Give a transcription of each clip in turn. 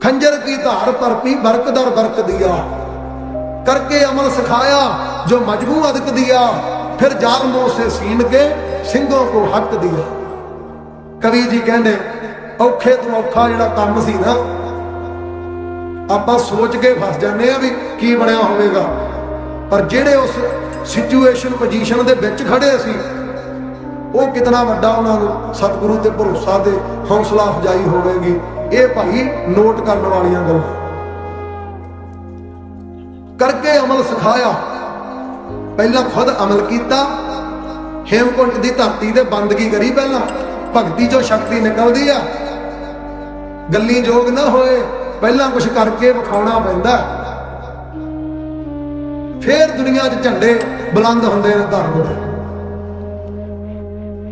खंजर की धार पर पी बरक दर बरक दिया करके अमल सिखाया जो मजबू अदक दिया फिर जालमों से सीन के ਸਿੰਘੋਂ को हक दिया ਕਵੀ ਜੀ ਕਹਿੰਦੇ ਔਖੇ ਤੋਂ ਔਖਾ ਜਿਹੜਾ ਕੰਮ ਸੀ ਨਾ ਆਪਾਂ ਸੋਚ ਕੇ ਫਸ ਜਾਂਦੇ ਆ ਵੀ ਕੀ ਬਣਿਆ ਹੋਵੇਗਾ ਪਰ ਜਿਹੜੇ ਉਸ ਸਿਚੁਏਸ਼ਨ ਪੋਜੀਸ਼ਨ ਦੇ ਵਿੱਚ ਖੜੇ ਸੀ ਉਹ ਕਿਤਨਾ ਵੱਡਾ ਉਹਨਾਂ ਨੂੰ ਸਤਿਗੁਰੂ ਤੇ ਭਰੋਸਾ ਤੇ ਹੌਸਲਾ ਅਫਜਾਈ ਹੋਵੇਗੀ ਇਹ ਭਾਈ ਨੋਟ ਕਰਨ ਵਾਲੀਆਂ ਗੱਲਾਂ। ਕਰਕੇ ਅਮਲ ਸਿਖਾਇਆ। ਪਹਿਲਾਂ ਖੁਦ ਅਮਲ ਕੀਤਾ। ਹੇਮਕੁੰਟ ਦੀ ਧਰਤੀ ਤੇ ਬੰਦਗੀ ਕਰੀ ਪਹਿਲਾਂ। ਭਗਤੀ ਚੋਂ ਸ਼ਕਤੀ ਨਿਕਲਦੀ ਆ। ਗੱਲੀ ਜੋਗ ਨਾ ਹੋਏ। ਪਹਿਲਾਂ ਕੁਝ ਕਰਕੇ ਵਿਖਾਉਣਾ ਪੈਂਦਾ। ਫੇਰ ਦੁਨੀਆ 'ਚ ਝੰਡੇ ਬੁਲੰਦ ਹੁੰਦੇ ਨੇ ਧਰਮ ਦੇ।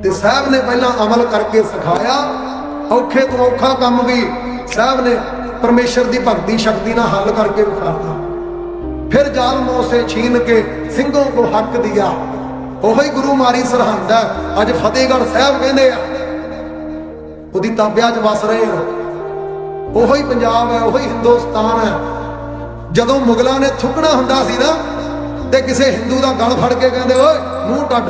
ਤੇ ਸਾਹਿਬ ਨੇ ਪਹਿਲਾਂ ਅਮਲ ਕਰਕੇ ਸਿਖਾਇਆ। ਔਖੇ ਤੋਂ ਔਖਾ ਕੰਮ ਵੀ ਸਾਹਿਬ ਨੇ ਪਰਮੇਸ਼ਰ ਦੀ ਭਗਤੀ ਸ਼ਕਤੀ ਨਾਲ ਹੱਲ ਕਰਕੇ ਵਿਖਾਤਾ। ਫਿਰ ਜ਼ਾਲਮੋਂ ਸੇ ਛੀਨ ਕੇ ਸਿੰਘੋਂ ਕੋ ਹੱਕ ਦਿਆ। ਉਹੀ ਗੁਰੂ ਮਾਰੀ ਸਰਹੰਦ ਹੈ, ਅੱਜ ਫਤਿਹਗੜ੍ਹ ਸਾਹਿਬ ਕਹਿੰਦੇ ਆ। ਉਹਦੀ ਤਾਬਿਆ 'ਚ ਵਸ ਰਹੇ ਆ। ਉਹੀ ਪੰਜਾਬ ਹੈ, ਉਹੀ ਹਿੰਦੁਸਤਾਨ ਹੈ। ਜਦੋਂ ਮੁਗਲਾਂ ਨੇ ਥੁੱਕਣਾ ਹੁੰਦਾ ਸੀ ਨਾ, ਤੇ ਕਿਸੇ ਹਿੰਦੂ ਦਾ ਗਲ ਫੜ ਕੇ ਕਹਿੰਦੇ, ਓਏ, ਮੂੰਹ ਟੱਡ।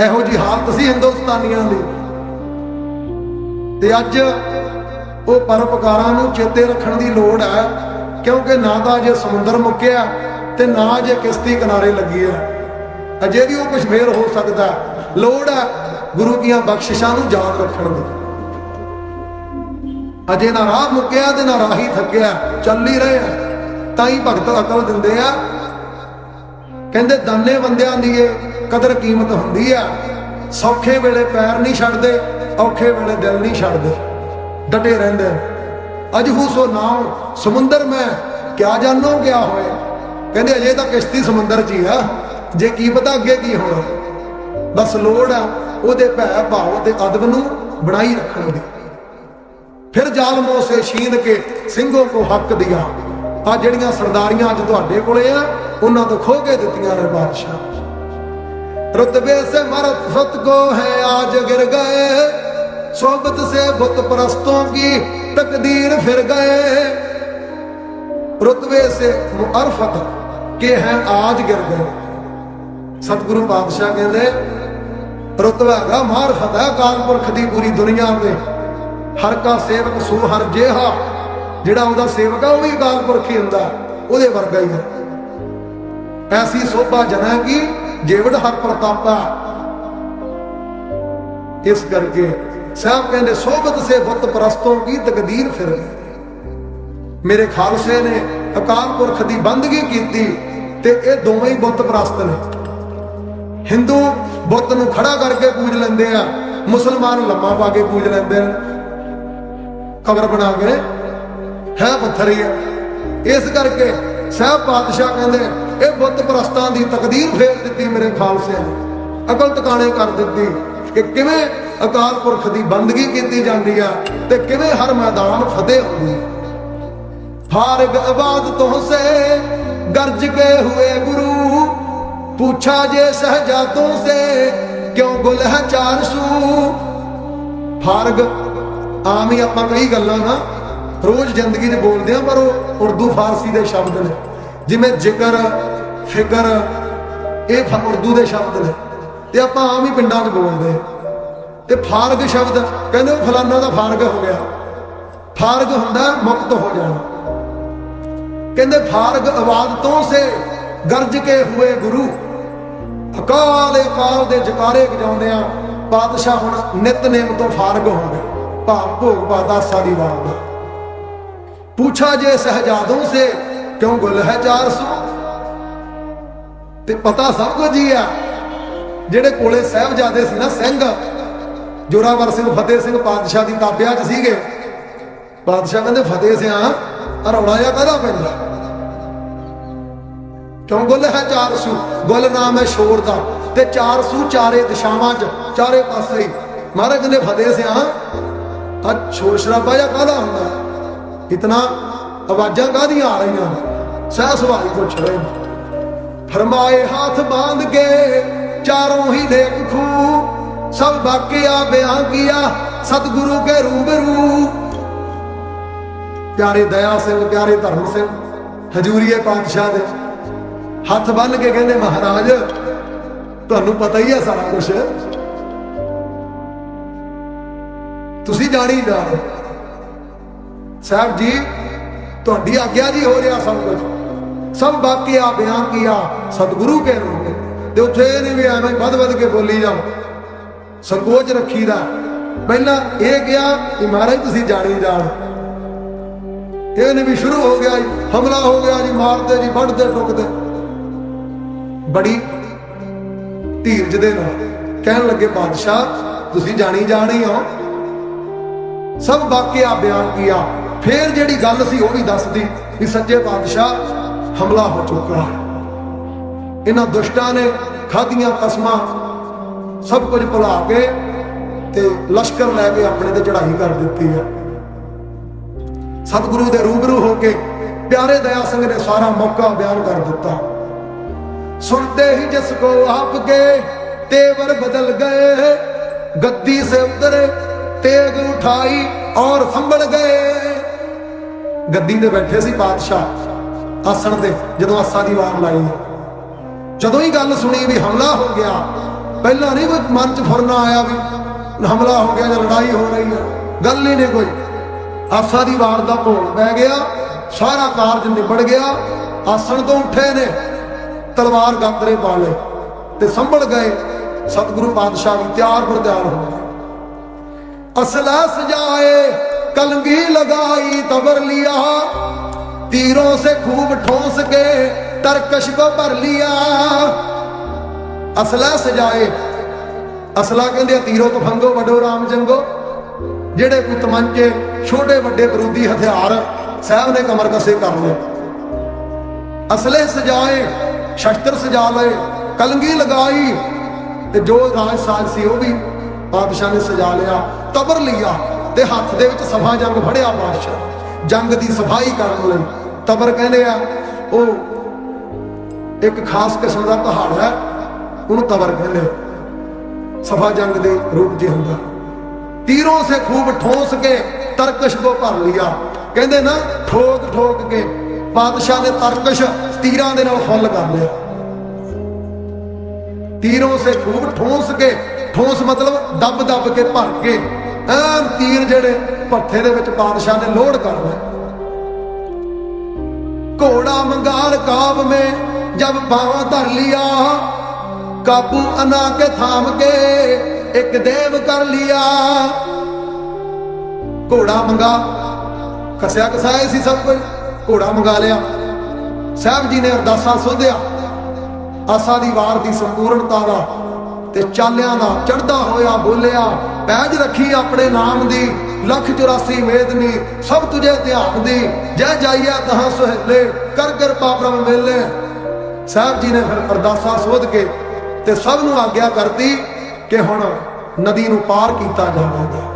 ਇਹੋ ਜੀ ਹਾਲਤ ਸੀ ਹਿੰਦੁਸਤਾਨੀਆਂ ਦੀ। ਤੇ ਅੱਜ ਉਹ ਪਰਉਪਕਾਰਾਂ ਨੂੰ ਚੇਤੇ ਰੱਖਣ ਦੀ ਲੋੜ ਹੈ, ਕਿਉਂਕਿ ਨਾ ਤਾਂ ਜੇ ਸਮੁੰਦਰ ਮੁੱਕਿਆ ਤੇ ਨਾ ਜੇ ਕਿਸ਼ਤੀ ਕਿਨਾਰੇ ਲੱਗੀ ਹੈ। ਅਜੇ ਵੀ ਉਹ ਕੁਝ ਫੇਰ ਹੋ ਸਕਦਾ ਲੋੜ ਹੈ ਗੁਰੂ ਦੀਆਂ ਬਖਸ਼ਿਸ਼ਾਂ ਨੂੰ ਯਾਦ ਰੱਖਣ ਦੀ। ਅਜੇ ਨਾ ਰਾਹ ਮੁੱਕਿਆ ਤੇ ਨਾ ਰਾਹੀ ਥੱਕਿਆ ਚੱਲ ਹੀ ਰਹੇ ਆ ਤਾਂ ਹੀ ਭਗਤ ਅਕਲ ਦਿੰਦੇ ਆ। ਕਹਿੰਦੇ ਦਾਨੇ ਬੰਦਿਆਂ ਦੀ ਕਦਰ ਕੀਮਤ ਹੁੰਦੀ ਆ ਸੌਖੇ ਵੇਲੇ ਪੈਰ ਨਹੀਂ ਛੱਡਦੇ। ਔਖੇ ਵੇਲੇ ਦਿਲ ਨਹੀਂ ਛੱਡਦੇ, ਡਟੇ ਰਹਿੰਦੇ। ਅਜ ਸੋ ਨਾਮ, ਸਮੁੰਦਰ ਮੈਂ, ਕਿਆ ਜਾਣੋ ਕਿਆ ਹੋਏ ਕਹਿੰਦੇ ਅਜੇ ਤਾਂ ਕਿਸ਼ਤੀ ਸਮੁੰਦਰ 'ਚ ਹੀ ਆ, ਜੇ ਕੀ ਪਤਾ ਅੱਗੇ ਕੀ ਹੋਣਾ। ਬਸ ਲੋੜ ਆ, ਉਹਦੇ ਭੈ ਭਾਵ ਤੇ ਅਦਬ ਨੂੰ ਬਣਾਈ ਰੱਖਣ ਦੀ। ਫਿਰ ਜ਼ਾਲਮੋਂ ਸੇ ਛੀਨ ਕੇ ਸਿੰਘੋਂ ਕੋ ਹੱਕ ਦਿਆ। ਆ ਜਿਹੜੀਆਂ ਸਰਦਾਰੀਆਂ ਅੱਜ ਤੁਹਾਡੇ ਕੋਲੇ ਆ, ਉਹਨਾਂ ਤੋਂ ਖੋ ਕੇ ਦਿੱਤੀਆਂ ਨੇ ਬਾਦਸ਼ਾਹ। ਰਤਬੇ ਸੇ ਮਰਤ ਫਤ ਕੋ ਹੈ ਆਜ ਗਿਰ ਗਏ सोबत से बुत परस्तों की तकदीर फिर गए रुतबे से मुअरफत के हैं आज गिर गए ਸਤਿਗੁਰੂ ਪਾਤਸ਼ਾਹ ਕਹਿੰਦੇ ਰਤਬਾ ਹੈਗਾ ਮਾਰਫਤ ਹੈ ਕਾਲਪੁਰਖ ਦੀ ਪੂਰੀ ਦੁਨੀਆ ਤੇ ਹਰ ਕਾ ਸੇਵਕ ਸੋ ਹਰ ਜੇਹਾ ਜਿਹੜਾ ਉਹਦਾ ਸੇਵਕ ਆ ਉਹ ਵੀ ਕਾਲਪੁਰਖ ਹੀ ਹੁੰਦਾ ਉਹਦੇ ਵਰਗਾ ਹੀ ਹੈ ਐਸੀ ਸੋਭਾ ਜਨਾ ਕੀ ਜੇਵੜ ਹਰ ਪ੍ਰਤਾਪਾ। ਇਸ ਕਰਕੇ ਸਾਹਿਬ ਕਹਿੰਦੇ ਸੋਬਤ ਸੇ ਬੁੱਤ ਪ੍ਰਸਤੋਂ ਕੀ ਤਕਦੀਰ ਫਿਰ? ਮੇਰੇ ਖਾਲਸੇ ਨੇ ਅਕਾਲ ਪੁਰਖ ਦੀ ਬੰਦਗੀ ਕੀਤੀ ਤੇ ਇਹ ਦੋਵੇਂ ਹੀ ਬੁੱਤ ਪ੍ਰਸਤ ਨੇ। ਹਿੰਦੂ ਬੁੱਤ ਨੂੰ ਖੜਾ ਕਰਕੇ ਪੂਜ ਲੈਂਦੇ ਆ, ਮੁਸਲਮਾਨ ਲੰਮਾ ਪਾ ਕੇ ਪੂਜ ਲੈਂਦੇ ਨੇ। ਕਬਰ ਬਣਾ ਕੇ, ਹੈ ਪੱਥਰ ਹੀ ਹੈ ਇਸ ਕਰਕੇ ਸਾਹਿਬ ਪਾਤਸ਼ਾਹ ਕਹਿੰਦੇ ਇਹ ਬੁੱਤ ਪ੍ਰਸਤਾਂ ਦੀ ਤਕਦੀਰ ਫੇਰ ਦਿੱਤੀ ਮੇਰੇ ਖਾਲਸੇ ਨੇ। ਅਕਲ ਟਿਕਾਣੇ ਕਰ ਦਿੱਤੀ ਕਿ ਕਿਵੇਂ ਅਕਾਲ ਪੁਰਖ ਦੀ ਬੰਦਗੀ ਕੀਤੀ ਜਾਂਦੀ ਆ ਤੇ ਕਿਵੇਂ ਹਰ ਮੈਦਾਨ ਫਤਿਹ ਹੁੰਦੀ ਫਾਰਗ ਆਬਾਦ ਤੋਂ ਸੇ ਗਰਜ ਕੇ ਹੋਏ ਗੁਰੂ, ਪੁੱਛਾ ਜੇ ਸਹਜਾਤੋਂ ਸੇ ਕਿਉਂ ਗੁਲ ਹੈ 400 ਫਾਰਗ, ਆਮ ਹੀ ਆਪਾਂ ਕਈ ਗੱਲਾਂ ਨਾ ਰੋਜ਼ ਜ਼ਿੰਦਗੀ 'ਚ ਬੋਲਦੇ ਆ, ਪਰ ਉਹ ਉਰਦੂ ਫਾਰਸੀ ਦੇ ਸ਼ਬਦ ਨੇ। ਜਿਵੇਂ ਜ਼ਿਕਰ, ਫਿਕਰ, ਇਹ ਫ- ਉਰਦੂ ਦੇ ਸ਼ਬਦ ਨੇ, ਤੇ ਆਪਾਂ ਆਮ ਹੀ ਪਿੰਡਾਂ 'ਚ ਬੋਲਦੇ ਆ ਤੇ ਫਾਰਗ ਸ਼ਬਦ, ਕਹਿੰਦੇ ਉਹ ਫਲਾਨਾ ਦਾ ਫਾਰਗ ਹੋ ਗਿਆ। ਫਾਰਗ ਹੁੰਦਾ ਮੁਕਤ ਹੋ ਜਾਣਾ। ਕਹਿੰਦੇ ਫਾਰਗ ਆਵਾਜ਼ ਤੋਂ ਸੇ ਗਰਜ ਕੇ ਹੋਏ ਗੁਰੂ। ਅਕਾਲ ਅਕਾਲ ਦੇ ਜਕਾਰੇ ਵਜਾਉਂਦੇ ਆ ਪਾਤਸ਼ਾਹ ਹੁਣ ਨਿਤਨੇਮ ਤੋਂ ਫਾਰਗ ਹੋ ਗਏ। ਭਾਵ ਭੋਗ ਬਾਦਾਸਾ ਦੀ ਵਾਰ ਦਾ ਪੁੱਛਾ ਜੇ ਸਹਜਾਦੋਂ ਸੇ ਕਿਉਂ ਗੁੱਲ ਹੈ 400 ਤੇ ਪਤਾ ਸਭ ਕੁਝ ਹੀ ਆ। ਜਿਹੜੇ ਕੋਲੇ ਸਹਿਬਜ਼ਾਦੇ ਸੀ ਨਾ ਸਿੰਘ, ਜੋਰਾਵਰ ਸਿੰਘ, ਫਤਿਹ ਸਿੰਘ ਪਾਤਸ਼ਾਹ ਦੀ ਤਾਬਿਆ 'ਚ ਸੀਗੇ। ਪਾਤਸ਼ਾਹ ਕਹਿੰਦੇ, ਫਤਿਹ ਸਿਆ ਆ ਰੌਲਾ ਜਿਹਾ ਕਾਹਦਾ ਪੈਂਦਾ? ਕਿਉਂ ਗੁੱਲ ਹੈ 400 ਗੁੱਲ ਨਾਮ ਹੈ ਸ਼ੋਰ ਦਾ। ਤੇ 400 ਚਾਰੇ ਦਿਸ਼ਾਵਾਂ 'ਚ, ਚਾਰੇ ਪਾਸੇ ਹੀ। ਮਹਾਰਾਜ ਕਹਿੰਦੇ, ਫਤਿਹ ਸਿਆ ਆ ਸ਼ੋਰ ਸ਼ਰਾਬਾ ਜਿਹਾ ਕਾਹਦਾ ਹੁੰਦਾ? ਇਤਨਾ ਆਵਾਜ਼ਾਂ ਕਾਹਦੀਆਂ ਆ ਰਹੀਆਂ ਨੇ? ਸਹਿ ਸਵਾਈ ਪੁੱਛ ਰਹੇ ਫਰਮਾਏ ਹੱਥ ਬਾਂਧ ਕੇ ਚਾਰੋਂ ਹੀ ਲੇਖ ਖੂ। ਸਭ ਵਾਕਿਆ ਬਿਆਨ ਕੀਆ ਸਤਿਗੁਰੂ ਕੇ ਰੂਬਰੂ। ਪਿਆਰੇ ਦਇਆ ਸਿੰਘ, ਪਿਆਰੇ ਧਰਮ ਸਿੰਘ, ਹਜੂਰੀਏ ਪਾਤਸ਼ਾਹ ਦੇ, ਹੱਥ ਬੰਨ ਕੇ ਕਹਿੰਦੇ, ਮਹਾਰਾਜ, ਤੁਹਾਨੂੰ ਪਤਾ ਹੀ ਹੈ ਸਾਰਾ ਕੁਝ ਤੁਸੀਂ ਜਾਣੀ ਜਾਣੋ ਸਾਹਿਬ ਜੀ ਤੁਹਾਡੀ ਆਗਿਆ ਜੀ ਹੋ ਰਿਹਾ ਸਭ ਕੁਝ ਸਭ ਵਾਕਿਆ ਬਿਆਨ ਕੀਆ ਸਤਿਗੁਰੂ ਕੇ ਰੂਪ ਤੇ ਉੱਥੇ ਇਹ ਨਹੀਂ ਵੀ ਐਵੇਂ ਵੱਧ ਵੱਧ ਕੇ ਬੋਲੀ ਜਾਓ। ਸੰਕੋਚ ਰੱਖੀਦਾ। ਪਹਿਲਾਂ ਇਹ ਕਿਹਾ ਕਿ ਮਹਾਰਾਜ ਤੁਸੀਂ ਜਾਣੀ ਜਾਣ। ਇਹ ਨਹੀਂ ਵੀ ਸ਼ੁਰੂ ਹੋ ਗਿਆ ਜੀ, ਹਮਲਾ ਹੋ ਗਿਆ ਜੀ, ਮਾਰਦੇ ਜੀ, ਵੱਢਦੇ, ਟੁੱਕਦੇ। ਬੜੀ ਧੀਰਜ ਦੇ ਨਾਲ ਕਹਿਣ ਲੱਗੇ, ਬਾਦਸ਼ਾਹ, ਤੁਸੀਂ ਜਾਣੀ ਜਾਣੀ ਹੋ ਸਭ ਵਾਕਿਆ ਬਿਆਨ ਕੀਆ ਫੇਰ ਜਿਹੜੀ ਗੱਲ ਸੀ ਉਹ ਵੀ ਦੱਸਦੀ ਵੀ ਸੱਜੇ ਪਾਤਸ਼ਾਹ ਹਮਲਾ ਹੋ ਚੁੱਕਾ ਹੈ। ਇਹਨਾਂ ਦੁਸ਼ਟਾਂ ਨੇ ਖਾਦੀਆਂ ਕਸਮਾਂ ਸਭ ਕੁਝ ਭੁਲਾ ਕੇ ਤੇ ਲਸ਼ਕਰ ਲੈ ਕੇ ਆਪਣੇ ਤੇ ਚੜ੍ਹਾਈ ਕਰ ਦਿੱਤੀ ਹੈ। ਸਤਿਗੁਰੂ ਦੇ ਰੂਬਰੂ ਹੋ ਕੇ ਪਿਆਰੇ ਦਇਆ ਸਿੰਘ ਨੇ ਸਾਰਾ ਮੌਕਾ ਬਿਆਨ ਕਰ ਦਿੱਤਾ। ਸੁਣਦੇ ਹੀ ਜਿਸ ਕੋ ਆਪ ਕੇ ਤੇਵਰ ਬਦਲ ਗਏ, ਗੱਦੀ ਸੇ ਉਤਰੇ, ਤੇਗ ਉਠਾਈ ਔਰ ਸੰਭਲ ਗਏ। ਗੱਦੀ ਤੇ ਬੈਠੇ ਸੀ ਪਾਤਸ਼ਾਹ ਆਸਣ ਤੇ, ਜਦੋਂ ਆਸਾ ਦੀ ਵਾਰ ਲਾਈ। ਜਦੋਂ ਹੀ ਗੱਲ ਸੁਣੀ ਵੀ ਹਮਲਾ ਹੋ ਗਿਆ, ਪਹਿਲਾਂ ਨਹੀਂ ਕੋਈ ਮਨ 'ਚ ਫੁਰਨਾ ਆਇਆ ਵੀ ਹਮਲਾ ਹੋ ਗਿਆ ਜਾਂ ਲੜਾਈ ਹੋ ਰਹੀ ਹੈ। ਗੱਲ ਹੀ ਨਹੀਂ ਕੋਈ। ਆਸਾ ਦੀ ਵਾਰ ਦਾ ਭੋਲ ਪੈ ਗਿਆ, ਸਾਰਾ ਕਾਰਜ ਨਿਬੜ ਗਿਆ, ਆਸਣ ਤੋਂ ਉੱਠੇ ਨੇ, ਤਲਵਾਰ ਗਾਤਰੇ ਪਾ ਲਏ ਤੇ ਸੰਭਲ ਗਏ, ਸਤਿਗੁਰੂ ਪਾਤਸ਼ਾਹ ਵੀ ਤਿਆਰ ਬਰ ਹੋ ਗਏ। ਅਸਲਾ ਸਜਾਏ कलंगी लगाई तबर लिया तीरों से खूब ठोस के तरकश को भर लिया असला सजाए ਅਸਲਾ ਕਹਿੰਦੇ ਆ ਤੀਰੋ ਤੋਂ ਫੰਗੋ ਵੱਡੋ ਰਾਮ ਜੰਗੋ ਜਿਹੜੇ ਕੋਈ ਤਮੰਚੇ ਛੋਟੇ ਵੱਡੇ ਬਰੂਦੀ ਹਥਿਆਰ ਸਾਹਿਬ ਨੇ ਕਮਰ ਕਸੇ ਕਰ ਲਏ ਅਸਲੇ ਸਜਾਏ ਸ਼ਸਤਰ ਸਜਾ ਲਏ ਕਲੰਗੀ ਲਗਾਈ ਤੇ ਜੋ ਰਾਜ ਸਾਜ ਸੀ ਉਹ ਵੀ ਪਾਤਸ਼ਾਹ ਨੇ ਸਜਾ ਲਿਆ ਤਬਰ ਲਿਆ ਤੇ ਹੱਥ ਦੇ ਵਿੱਚ ਸਫਾ ਜੰਗ ਫੜਿਆ ਬਾਦਸ਼ਾਹ ਜੰਗ ਦੀ ਸਫ਼ਾਈ ਕਰਨ ਲਈ। ਤਬਰ ਕਹਿੰਦੇ ਆ, ਉਹ ਇੱਕ ਖਾਸ ਕਿਸਮ ਦਾ ਪਹਾੜ ਹੈ, ਉਹਨੂੰ ਤਬਰ ਕਹਿੰਦੇ ਆ। ਸਫਾ ਜੰਗ ਦੇ ਰੂਪ 'ਚ ਹੁੰਦਾ। ਤੀਰੋਂ ਸੇ ਖੂਬ ਠੋਸ ਕੇ ਤਰਕਸ਼ ਕੋ ਭਰ ਲਿਆ। ਕਹਿੰਦੇ ਨਾ, ਠੋਕ ਠੋਕ ਕੇ ਬਾਦਸ਼ਾਹ ਨੇ ਤਰਕਸ਼ ਤੀਰਾਂ ਦੇ ਨਾਲ ਫੁੱਲ ਕਰ ਲਿਆ। ਤੀਰੋਂ ਸੇ ਖੂਬ ਠੋਸ ਕੇ, ਠੋਸ ਮਤਲਬ ਦੱਬ ਦੱਬ ਕੇ ਭਰ ਕੇ ਐਨ ਤੀਰ ਜਿਹੜੇ ਪੱਠੇ ਦੇ ਵਿੱਚ ਬਾਦਸ਼ਾਹ ਨੇ ਲੋਡ ਕਰ ਲਏ ਘੋੜਾ ਮੰਗਾਰ ਕਾਬ ਮੇ, ਜਬ ਬਾਵਾ ਧਰ ਲਿਆ। ਕਾਬੂ ਅਨਾ ਕੇ ਥਾਮ ਕੇ ਇੱਕ ਦੇਵ ਕਰ ਲਿਆ। ਘੋੜਾ ਮੰਗਾ ਕਸਿਆ ਕਸਾਇਆ ਸੀ ਸਭ ਕੁਝ। ਘੋੜਾ ਮੰਗਾ ਲਿਆ। ਸਾਹਿਬ ਜੀ ਨੇ ਅਰਦਾਸਾਂ ਸੋਧਿਆ। ਆਸਾ ਦੀ ਵਾਰ ਦੀ ਸੰਪੂਰਨਤਾ ਦਾ ਤੇ ਚਾਲਿਆਂ ਦਾ ਚੜਦਾ ਹੋਇਆ ਬੋਲਿਆ ਪੈਜ ਰੱਖੀ ਆਪਣੇ ਨਾਮ ਦੀ, ਲੱਖ 84 ਮੇਦਨੀ ਸਭ ਤੁਝੇ ਧਿਆਨ ਦੀ। ਜੈ ਜਾਈਆ ਤਹਾਂ ਸੁਹੇਲੇ, ਕਰ ਕਰ ਪਾਪਰਮ ਮੇਲੇ। ਸਾਹਿਬ ਜੀ ਨੇ ਫਿਰ ਅਰਦਾਸਾਂ ਸੋਧ ਕੇ ਤੇ ਸਭ ਨੂੰ ਆਗਿਆ ਕਰਤੀ ਕਿ ਹੁਣ ਨਦੀ ਨੂੰ ਪਾਰ ਕੀਤਾ ਜਾਵੇਗਾ।